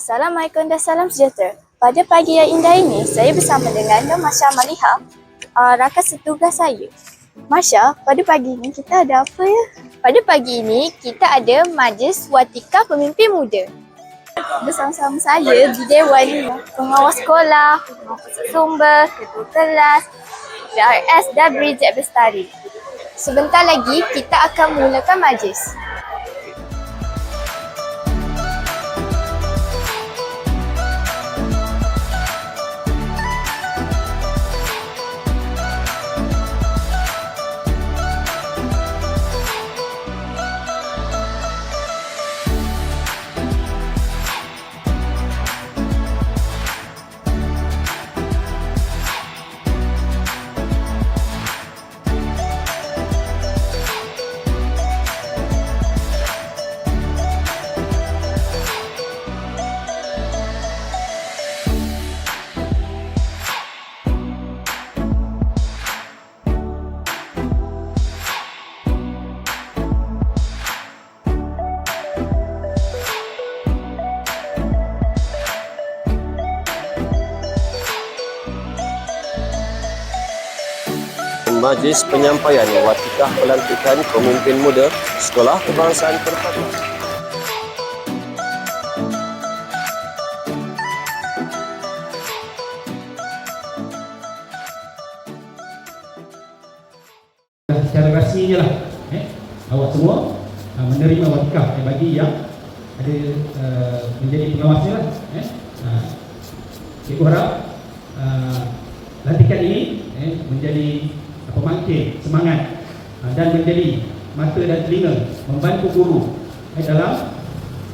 Assalamualaikum dan salam sejahtera. Pada pagi yang indah ini, saya bersama dengan Nur Masya Maliha, uh, rakan setugas saya. Masya, pada pagi ini kita ada apa ya? Pada pagi ini, kita ada Majlis Watika Pemimpin Muda. Bersama-sama saya di Dewan Pengawas Sekolah, Pengawas Sumber, Ketua Kelas, PRS dan Bridget Bestari. Sebentar lagi kita akan mulakan majlis. Majlis penyampaian watikah pelantikan pemimpin muda Sekolah Kebangsaan Perpaduan. secara rasminya lah eh, awak semua uh, menerima watikah eh, bagi yang ada uh, menjadi pengawasnya lah eh. uh, cikgu harap uh, lantikan ini eh, menjadi pemangkit semangat uh, dan menjadi mata dan telinga membantu guru. Eh, dalam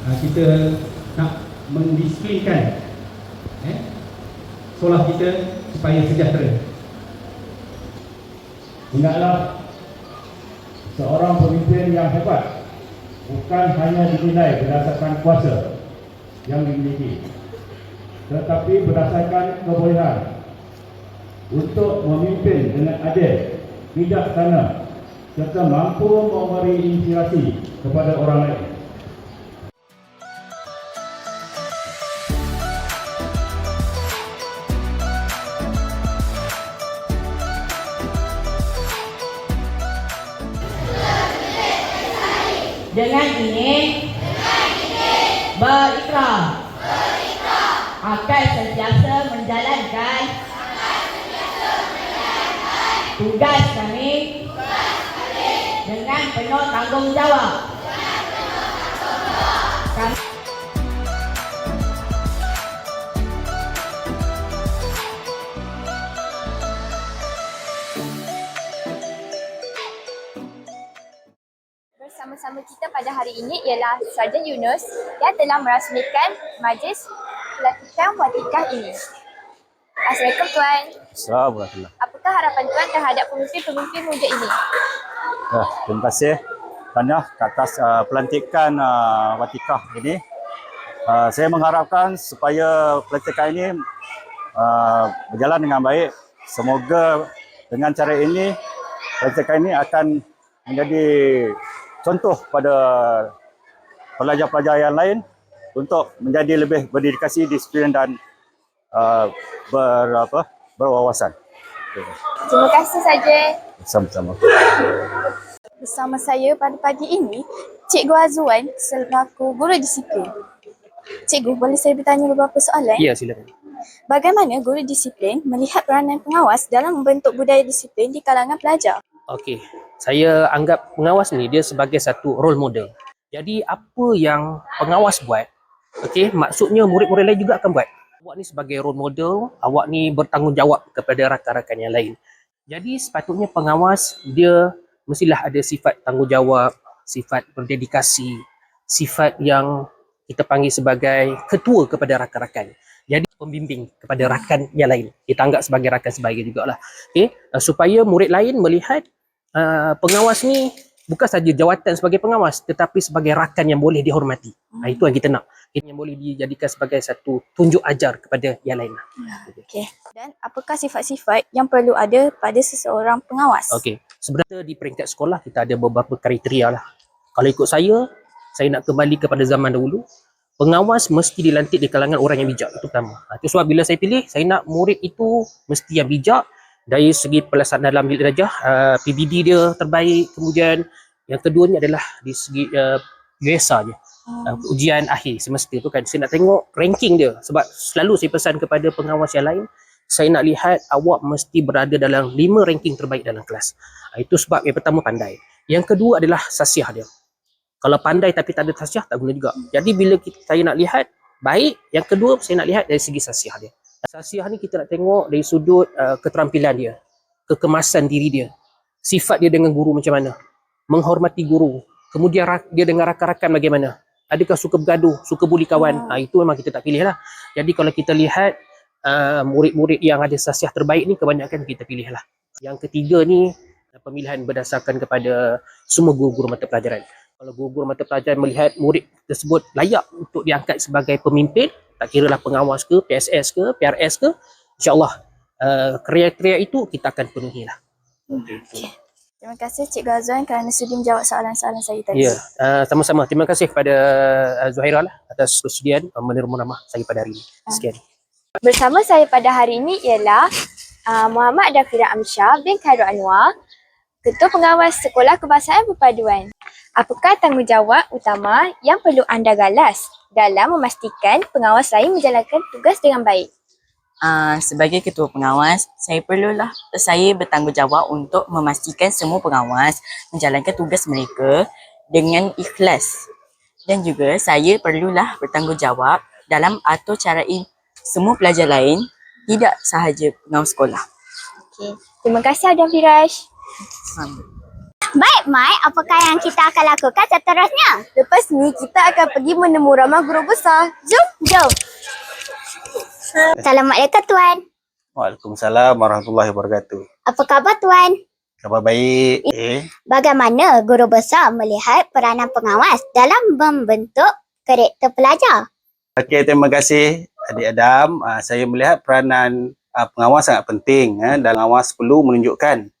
uh, kita nak mendisiplinkan eh, sekolah kita supaya sejahtera. Ingatlah seorang pemimpin yang hebat bukan hanya dinilai berdasarkan kuasa yang dimiliki tetapi berdasarkan kebolehan untuk memimpin dengan adil, bijaksana serta mampu memberi inspirasi kepada orang lain. Dengan ini, berikrar akan sentiasa menjalankan tugas kami dengan penuh tanggungjawab. Kami Bersama-sama kita pada hari ini ialah Sarjan Yunus yang telah merasmikan Majlis Pelatihan Watikah ini. Assalamualaikum Tuan. Assalamualaikum. Apakah harapan Tuan terhadap pemimpin-pemimpin muda ini? Ya, terima kasih Tanya ke atas uh, pelantikan uh, Watikah ini. Uh, saya mengharapkan supaya pelantikan ini uh, berjalan dengan baik. Semoga dengan cara ini pelantikan ini akan menjadi contoh pada pelajar-pelajar yang lain untuk menjadi lebih berdedikasi, disiplin dan uh, ber, apa, berwawasan. Terima kasih saja. Sama-sama. Bersama saya pada pagi ini, Cikgu Azwan selaku guru disiplin. Cikgu, boleh saya bertanya beberapa soalan? Ya, silakan. Bagaimana guru disiplin melihat peranan pengawas dalam membentuk budaya disiplin di kalangan pelajar? Okey. Saya anggap pengawas ni dia sebagai satu role model. Jadi apa yang pengawas buat, okey, maksudnya murid-murid lain juga akan buat. Awak ni sebagai role model, awak ni bertanggungjawab kepada rakan-rakan yang lain. Jadi sepatutnya pengawas dia mestilah ada sifat tanggungjawab, sifat berdedikasi, sifat yang kita panggil sebagai ketua kepada rakan-rakan. Jadi pembimbing kepada rakan yang lain. Kita anggap sebagai rakan sebaya jugalah. Okey, uh, supaya murid lain melihat uh, pengawas ni bukan saja jawatan sebagai pengawas tetapi sebagai rakan yang boleh dihormati. Hmm. itu yang kita nak. Ini yang boleh dijadikan sebagai satu tunjuk ajar kepada yang lain. Okey. Dan apakah sifat-sifat yang perlu ada pada seseorang pengawas? Okey. Sebenarnya di peringkat sekolah kita ada beberapa kriteria lah. Kalau ikut saya, saya nak kembali kepada zaman dahulu. pengawas mesti dilantik di kalangan orang yang bijak itu pertama. Ha, itu sebab bila saya pilih saya nak murid itu mesti yang bijak dari segi pelaksanaan dalam bilik darjah uh, PBD dia terbaik kemudian yang keduanya adalah di segi uh, USA dia uh, ujian akhir semester tu kan saya nak tengok ranking dia sebab selalu saya pesan kepada pengawas yang lain saya nak lihat awak mesti berada dalam lima ranking terbaik dalam kelas. Ha, itu sebab yang pertama pandai. Yang kedua adalah sasiah dia. Kalau pandai tapi tak ada sasiah tak guna juga. Jadi bila kita, saya nak lihat baik, yang kedua saya nak lihat dari segi sasiah dia. Sasiah ni kita nak tengok dari sudut uh, keterampilan dia, kekemasan diri dia, sifat dia dengan guru macam mana, menghormati guru, kemudian dia dengan rakan-rakan bagaimana, adakah suka bergaduh, suka buli kawan, ha, itu memang kita tak pilih lah. Jadi kalau kita lihat uh, murid-murid yang ada sasiah terbaik ni kebanyakan kita pilih lah. Yang ketiga ni uh, pemilihan berdasarkan kepada semua guru-guru mata pelajaran. Kalau guru-guru mata pelajaran melihat murid tersebut layak untuk diangkat sebagai pemimpin, tak kira lah pengawas ke, PSS ke, PRS ke, insyaAllah uh, kriteria itu kita akan penuhi lah. Terima kasih Cikgu Azwan kerana sudi menjawab soalan-soalan saya tadi. Ya, uh, sama-sama. Terima kasih kepada uh, Zuhaira lah atas kesudian uh, menerima nama saya pada hari ini. Sekian. Bersama saya pada hari ini ialah uh, Muhammad Dafira Amsyah bin Khairul Anwar, Ketua Pengawas Sekolah Kebangsaan Perpaduan. Apakah tanggungjawab utama yang perlu anda galas dalam memastikan pengawas lain menjalankan tugas dengan baik? Uh, sebagai ketua pengawas, saya perlulah saya bertanggungjawab untuk memastikan semua pengawas menjalankan tugas mereka dengan ikhlas. Dan juga saya perlulah bertanggungjawab dalam atur carai semua pelajar lain, tidak sahaja pengawas sekolah. Okay. Terima kasih Adam Firash. Um, Baik, Mai. Apakah yang kita akan lakukan seterusnya? Lepas ni kita akan pergi menemu ramah guru besar. Jom! Jom. Assalamualaikum, Tuan. Waalaikumsalam warahmatullahi wabarakatuh. Apa khabar, Tuan? Khabar baik. Eh, Bagaimana guru besar melihat peranan pengawas dalam membentuk karakter pelajar? Okey, terima kasih Adik Adam. Uh, saya melihat peranan uh, pengawas sangat penting. Uh, dan pengawas perlu menunjukkan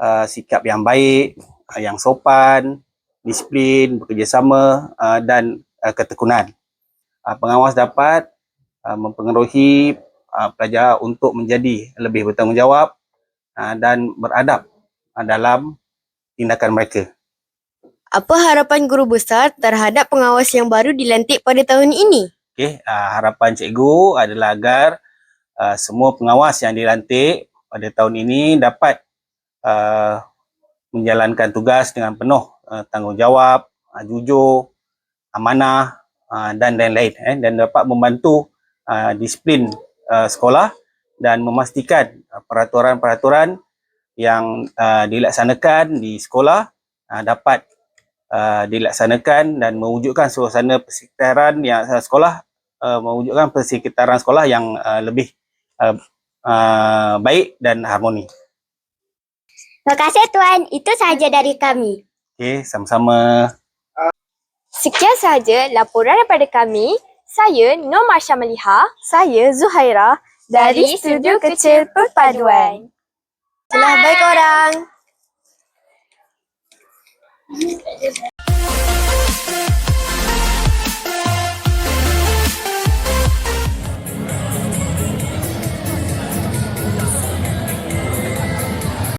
uh, sikap yang baik, uh, yang sopan, disiplin, bekerjasama uh, dan uh, ketekunan. Uh, pengawas dapat uh, mempengaruhi uh, pelajar untuk menjadi lebih bertanggungjawab uh, dan beradab uh, dalam tindakan mereka. Apa harapan guru besar terhadap pengawas yang baru dilantik pada tahun ini? Okey, uh, harapan cikgu adalah agar uh, semua pengawas yang dilantik pada tahun ini dapat uh, menjalankan tugas dengan penuh uh, tanggungjawab, uh, jujur, amanah uh, dan lain-lain eh, dan dapat membantu uh, disiplin uh, sekolah dan memastikan uh, peraturan-peraturan yang uh, dilaksanakan di sekolah uh, dapat uh, dilaksanakan dan mewujudkan suasana persekitaran yang uh, sekolah uh, mewujudkan persekitaran sekolah yang uh, lebih uh, uh, baik dan harmoni. Terima kasih, Tuan. Itu sahaja dari kami. Okey, sama-sama. Sekian sahaja laporan daripada kami. Saya Nur Marsha Maliha. Saya Zuhaira dari Studio Kecil Perpaduan. Selamat baik orang.